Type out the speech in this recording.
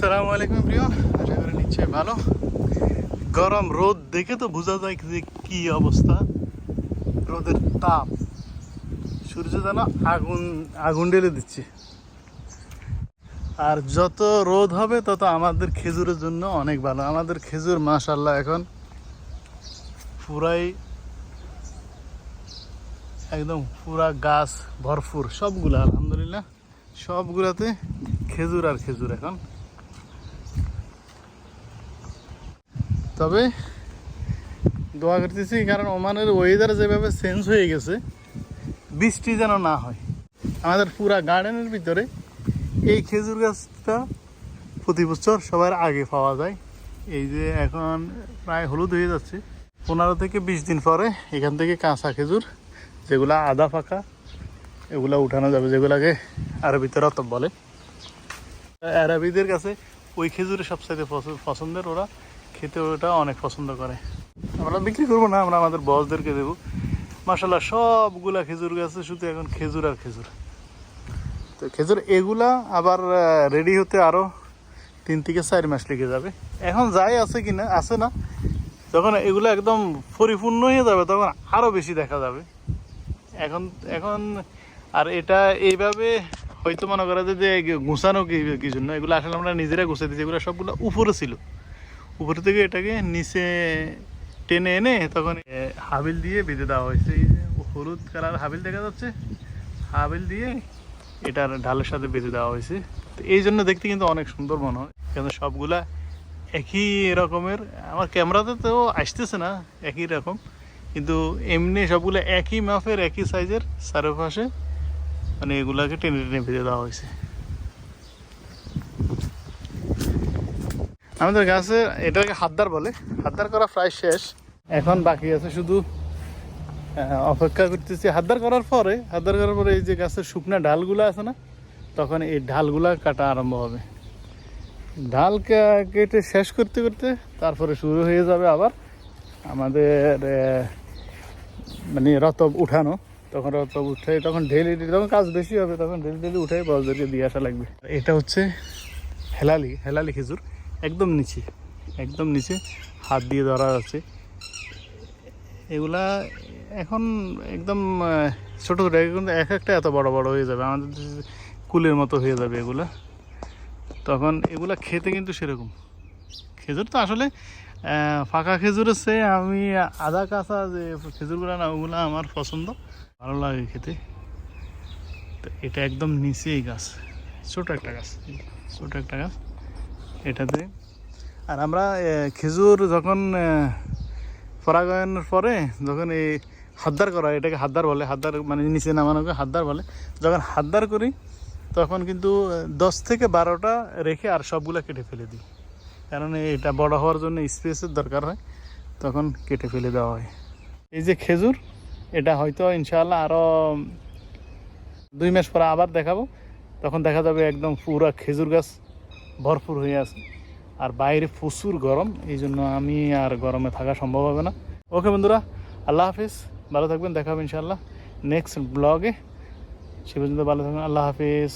আসসালামু আলাইকুম প্রিয়। আশা করি নিশ্চয়ই ভালো। গরম রোদ দেখে তো বোঝা যায় যে কি অবস্থা। রোদের তাপ। সূর্য যেন আগুন আগুন ঢেলে দিচ্ছে। আর যত রোদ হবে, তত আমাদের খেজুরের জন্য অনেক ভালো। আমাদের খেজুর মাশাল্লাহ এখন পুরাই একদম পুরা গাছ ভরপুর। সবগুলো, আলহামদুলিল্লাহ। সবগুলাতে খেজুর আর খেজুর এখন। তবে দোয়া করতেছি, কারণ ওমানের ওয়েদার যেভাবে চেঞ্জ হয়ে গেছে, বৃষ্টি যেন না হয়। আমাদের পুরা গার্ডেনের ভিতরে এই খেজুর গাছটা প্রতি বছর সবার আগে পাওয়া যায়। এই যে এখন প্রায় হলুদ হয়ে যাচ্ছে। পনেরো থেকে বিশ দিন পরে এখান থেকে কাঁচা খেজুর, যেগুলা আদা ফাঁকা, এগুলা উঠানো যাবে, যেগুলাকে আরবিতে রতব বলে। আরবিদের কাছে ওই খেজুরের সবসাইতে পছন্দের ওরা খেতে ওটা অনেক পছন্দ করে। আমরা বিক্রি করব না, আমরা আমাদের বসদেরকে দেবো। মাসাল্লাহ সবগুলা খেজুর গাছে শুধু এখন খেজুর আর খেজুর। তো খেজুর এগুলা আবার রেডি হতে আরও তিন থেকে চার মাস লেগে যাবে। এখন যাই আছে কিনা, আছে না, যখন এগুলো একদম পরিপূর্ণ হয়ে যাবে, তখন আরও বেশি দেখা যাবে। এখন এখন, আর এটা এইভাবে হয়তো মনে করা যায় যে গুছানো কি কি জন্য? এগুলো আসলে আমরা নিজেরা গুছিয়ে দিচ্ছি এগুলো সবগুলো উপরে ছিল। উপরে থেকে এটাকে নিচে টেনে এনে তখন হাবিল দিয়ে বেঁধে দেওয়া হয়েছে। এই যে হলুদ কালার হাবিল দেখা যাচ্ছে। হাবিল দিয়ে এটার ঢালের সাথে বেঁধে দেওয়া হয়েছে। তো এই জন্য দেখতে কিন্তু অনেক সুন্দর মনে হয়। কেন সবগুলা একই রকমের। আমার ক্যামেরাতে তো আসতেছে না, একই রকম। কিন্তু এমনি সবগুলো একই মাপের, একই সাইজের চারপাশে মানে এগুলাকে টেনে টেনে ভেজে দেওয়া হয়েছে। আমাদের গাছে এটাকে হাতদার বলে। হাতদার করা প্রায় শেষ। এখন বাকি আছে শুধু অপেক্ষা করতেছি। হাতদার করার পরে, হাতদার করার পরে এই যে গাছের শুকনা ডালগুলো আছে না, তখন এই ডালগুলা কাটা আরম্ভ হবে। ডাল কেটে শেষ করতে করতে তারপরে শুরু হয়ে যাবে আবার আমাদের মানে রতব উঠানো। তখন রতব উঠে, তখন ঢেলি তখন কাজ বেশি হবে, তখন ঢেলি ঢেলি উঠে বসদেরকে দিয়ে আসা লাগবে। এটা হচ্ছে হেলালি হেলালি খেজুর। একদম নিচে একদম নিচে হাত দিয়ে ধরা আছে। এগুলা এখন একদম ছোটো ছোট কিন্তু এক একটা এত বড় বড় হয়ে যাবে, আমাদের কুলের মতো হয়ে যাবে এগুলা। তখন এগুলা খেতে কিন্তু সেরকম। খেজুর তো আসলে ফাঁকা খেজুরের চেয়ে আমি আদা, কাঁচা যে খেজুরগুলো না, ওগুলো আমার পছন্দ। ভালো লাগে খেতে। তো এটা একদম নিচেই গাছ, ছোট একটা গাছ, ছোট একটা গাছ। এটাতে। আর আমরা খেজুর যখন পরাগায়নের পরে যখন এই হাতদার করা হয়, এটাকে হাতদার বলে হাতদার মানে নিচে নামানোকে হাতদার বলে যখন হাতদার করি তখন কিন্তু দশ থেকে বারোটা রেখে আর সবগুলা কেটে ফেলে দিই। কারণ এটা বড় হওয়ার জন্য স্পেসের দরকার হয় তখন কেটে ফেলে দেওয়া হয়। এই যে খেজুর এটা হয়তো ইনশাআল্লাহ আরও দুই মাস পরে আবার দেখাবো। তখন দেখা যাবে একদম পুরা খেজুর গাছ ভরপুর হয়ে আছে। আর বাইরে প্রচুর গরম, এই জন্য আমি আর গরমে থাকা সম্ভব হবে না। ওকে বন্ধুরা, আল্লাহ হাফিজ, ভালো থাকবেন, দেখা হবে ইনশাআল্লাহ। নেক্সট ব্লগে সে পর্যন্ত ভালো থাকবেন, আল্লাহ হাফিজ।